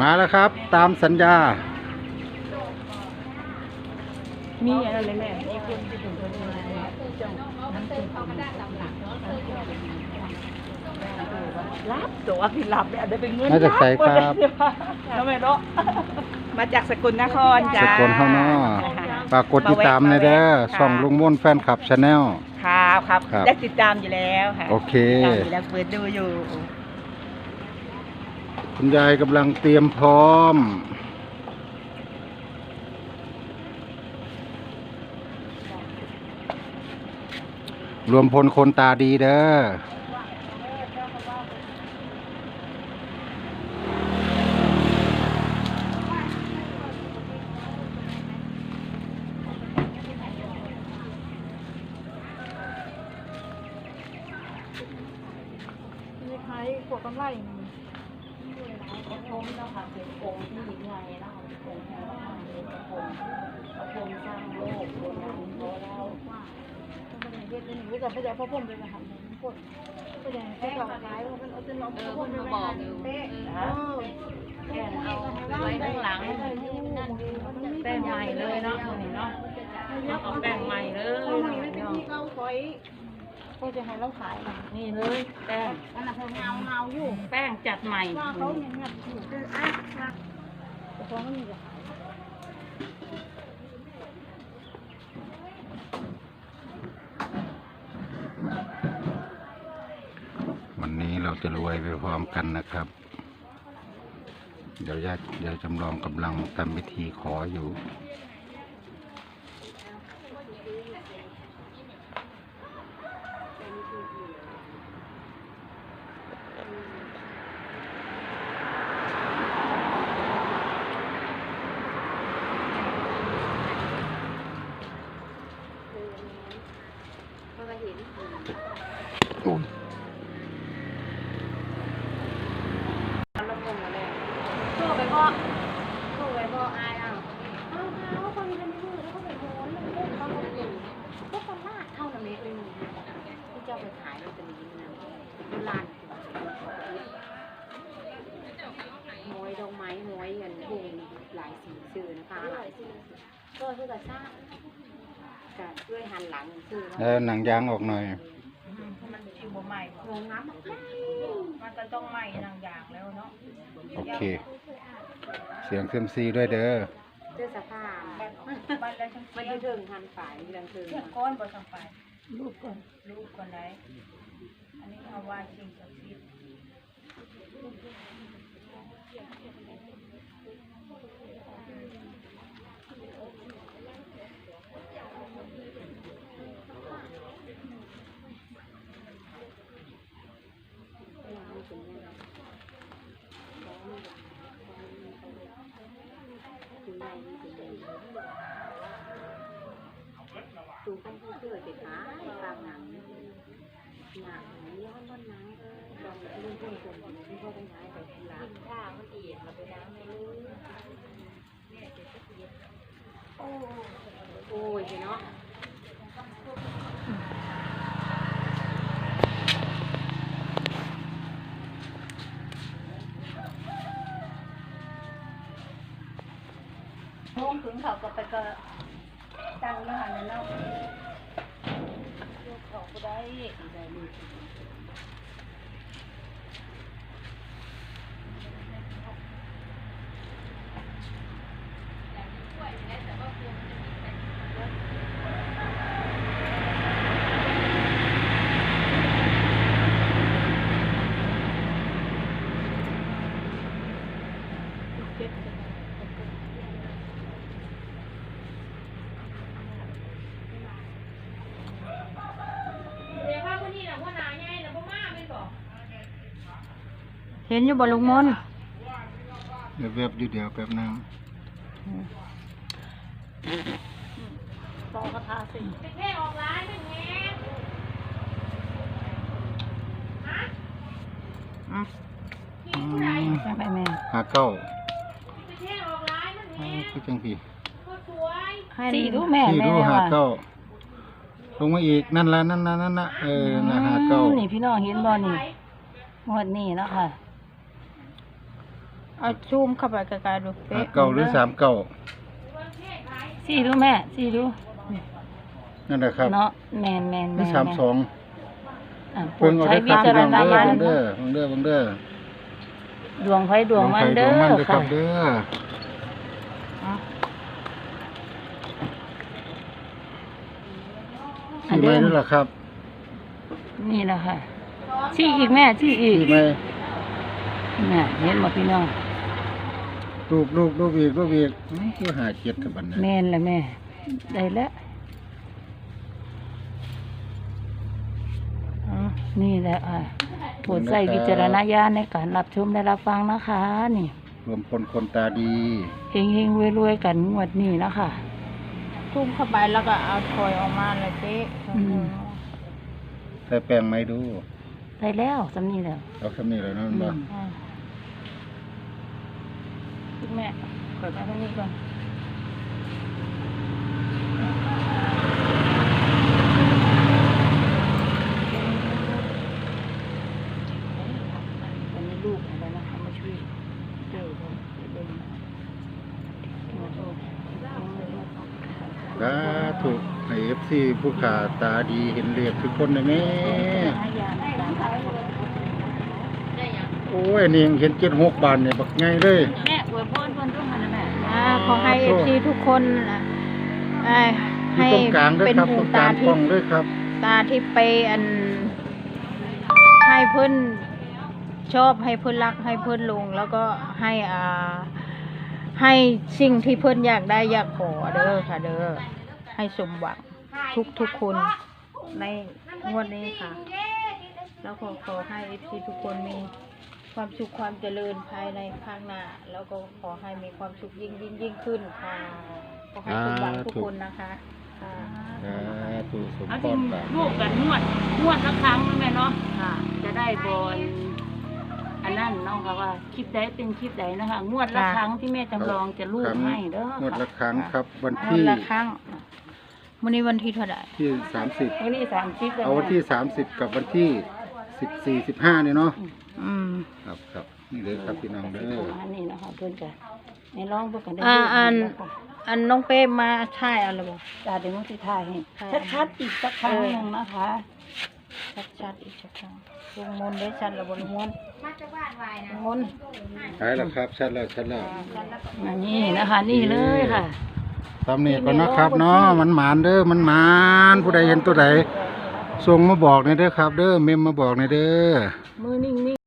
มาแล้วครับ ตามสัญญา มีอะไรแม่มีคนที่ถึงคนมาจ้องน้ำจิ้มรับตัวพี่รับเนี่ยได้เป็นเงินมาจากไสครับแล้วแม่เนาะมาจากสกุลนครจ้า สกลเฮาเนาะฝากกดติดตามในอยเด้อช่องลุงม่วนแฟนคลับชาแนล ครับครับครับ ได้ติดตามอยู่แล้วค่ะโอเค ติดตามอยู่แล้วเปิดดูอยู่ คุณยายกำลังเตรียมพร้อม รวมพลคนตาดีเด้อคล้ายๆพวกกำไรนี่ เป็นองค์ที่ยิ่งใหญ่นะคะเป็นองค์ที่มาเป็นพระพรหมพระพรหมสร้างโลกโบราณโบราณต้องไปเฮ็ดนี่ก็จะไปเอาพ่อผมไปมาหันพวกก็จะให้เขาขายว่าเป็นเอาเป็นเอาเอพ่ออผมเพิ่นมาบมาอกอยู่เอเอออแค่เอาไว้ข้างหลังแป้งใหม่เลยเนาะมื้อนี้เนาะเอาแป้งใหม่เลยเอาใหม่ไม่เป็นที่เขาคอย ก็จะให้เราขายนี่เลยแป้งอันนั้นเงาเงาอยู่แป้งจัดใหม่ว่าเขาอย่างเงี้ยอยู่คืออะนะแต่พอมันมีจะขายวันนี้เราจะรวยไปพร้อมกันนะครับ เดี๋ยวญาติเดี๋ยวจำลองกำลังทำพิธีขออยู่ เพิ่นก็เห็น โอ้ย โทรไปบ่โทรไปบ่อายอะเอาเอาคนเป็นมือแล้วก็เป็นโหนมันพวกเขาอยู่พวกคนลาเท่านั้นเองที่เจ้าไปขายลอตเตอรี่นะโบราณมวยดอกไม้มวยกันวงหลายสีชื่อนะคะหลายสีก็คือกับซ่าจะด้วยหันหลังซื้อแล้วหนังยางออกหน่อยมันอยู่บ่ใหม่บ่งงน้ำมันมันก็ต้องใหม่หนางยางแล้วเนาะโอเค เสียงเซยมซีด้วยเด้อเสื้อสภาพบ้านแล้วฉันมันเสียจะถึงหันฝ่ายดังถึงเสียก้อนบ่สังไปรูปก่อนรูปก่อนไหนอันนี้เอาว่าสิ่งศักดิ์สิท ตูต้องพูดเชื่อสิคะกลางหนังหนังย้อนต้นหนังลอนเรื่องเพื่อนคนที่พ่อต้องย้ายไปที่ร้านข้าวมันเอียดเราไปล้างไม่รู้โอ้โอ้ยเนาะ ห้องถึงเขาก็ไปก็ตั้งอยู่หันแล้วเนาะยกเขาก็ได้ได้ลูกเห็นอยู่บ่ลุงมนเดี๋ยวแวบอยู่เดี๋ยวแป๊บนึงต่อกระทาสิอืมจังไปแม่หาเก้าอ๋อคือจังพี่สี่ดูแม่พี่แม่ดูแล้วหาว่าเก้าลงมาอีกนั่นละนั่นละนั่นละเออนะหาเก้านี่พี่น้องเห็นบ่นี่หมดนี่เนาะค่ะ เอาซูมเข้าไปไกลๆดูหาเก้าหรือสามเก้าสี่ดูแม่สี่ดูนั่นแหละครับเนาะแมนแมนหรือสามสองอะโปรเพิ่ดงเอาใช้ได้วิครับจารพี่น้องณเด้อญาณเบิ่งเด้อเบิ่งเด้อเบิ่งเด้อดวงไฟดวงมันใครเด้ดวงมันอเด้อคค่ะรับเด้ออะอันที่เดิไม่มนั่นแหละครับนี่แหละค่ะสี่อีกแม่สี่อีกที่ไม่น่ะเห็นหมดพี่น้อง รูปรูปรูปอีกรูปอีกอื้อคือหาเจ็ดกับบันนี้แม่นละแม่ ได้แล้วอะนี่แหละอะโปรดใส่วิจารณญาณในการรับชมและรับฟังนะคะ นี่รวมพลคนตาดีเฮงเฮงรวยรวยๆกันงวดนี้นะคะซูมเข้าไปแล้วก็เอาถอยออกมาเลยเจ๊อืม ใส่แป้งไหมดู ได้แล้วสำนี้แล้วเอาคำนี้เลยนะมันบ่ อืม อะ คุณแม่เปิดมาทางนี้ก่อนวันนี้ลูกอะไรนะคะมาช่วยเจ้าเดินมาดูสาธุให้เอฟซีผู้ขาตาดีเห็นเลขทุกคนเลยแม่โอ้ยนี่ยังเห็นเจ็ดหกบาทเนี่ยบักไงเลย แม่อวยพรเพิ่นด้วยค่ะนะแม่อ่าขอให้เอฟซีทุกคนอะอ่าอยู่ให้ตรงกลางด้วยเป็นครับหูตรงกตาลางกทิล้อพงย์ด้วยครับ ตาที่ไปอัน ให้เพิ่นชอบให้เพิ่นรักให้เพิ่นลง แล้วก็ให้อ่าให้สิ่งที่เพิ่นอยากได้อยากขอเด้อค่ะเด้อให้สมหวังทุกทุกๆคนในงวดนี้ค่ะ แล้วขอขอให้เอฟซีทุกคนมี ความสุขความเจริญภายในข้างหน้า แล้วก็ขอให้มีความสุขยิ่งยิ่งยิ่งขึ้นค่ะขอให้สมหวังทุกคนนะคะค่ะสาธุสมเอาพจริงรปรารถลูกนากันนวดนวดละครั้งนะแม่เนาะค่ะ จะได้บอลอันนั้นเนาะค่ะว่าคลิปใดเป็นคลิปใดนะคะงวดละค่ะครั้งที่แม่จำลองจะลูกให้เด้องวดละครั้งครับ วันวันที่ละครั้งวันนี้วันที่เท่าไหร่ที่สามสิบวันนี้สามสิบแล้วเอาวันที่สามสิบกับวันที่สิบสี่สิบห้าเนี่ยเนาะ อืมครับครับนี่เลยครับพี่น้องเด้อประมาณนี้นะคะเพื่อนกันในร้องเพื่อนกันได้อ่าลูกอันแล้วก็อันน้องเป้มาใช่อะไรบ่จ่าเดี๋ยวมุสิทายให้ค่ะชัดๆอีกสักครั้งหนึ่งนะคะ ชัดๆอีกชัดครั้งลงมนต์ได้ชัดระบนมนต์ลงมนต์หายแล้วครับชัดแล้วชัดแล้วอันนี้นะคะ นี่เลยค่ะตามนี้ก่อนนะครับเนาะมันหมานเด้อมันหมานผู้ใดเห็นตัวใดส่งมาบอกในอยเด้อครับ เด้อเมมมาบอกในอยเด้อมือนิ่ง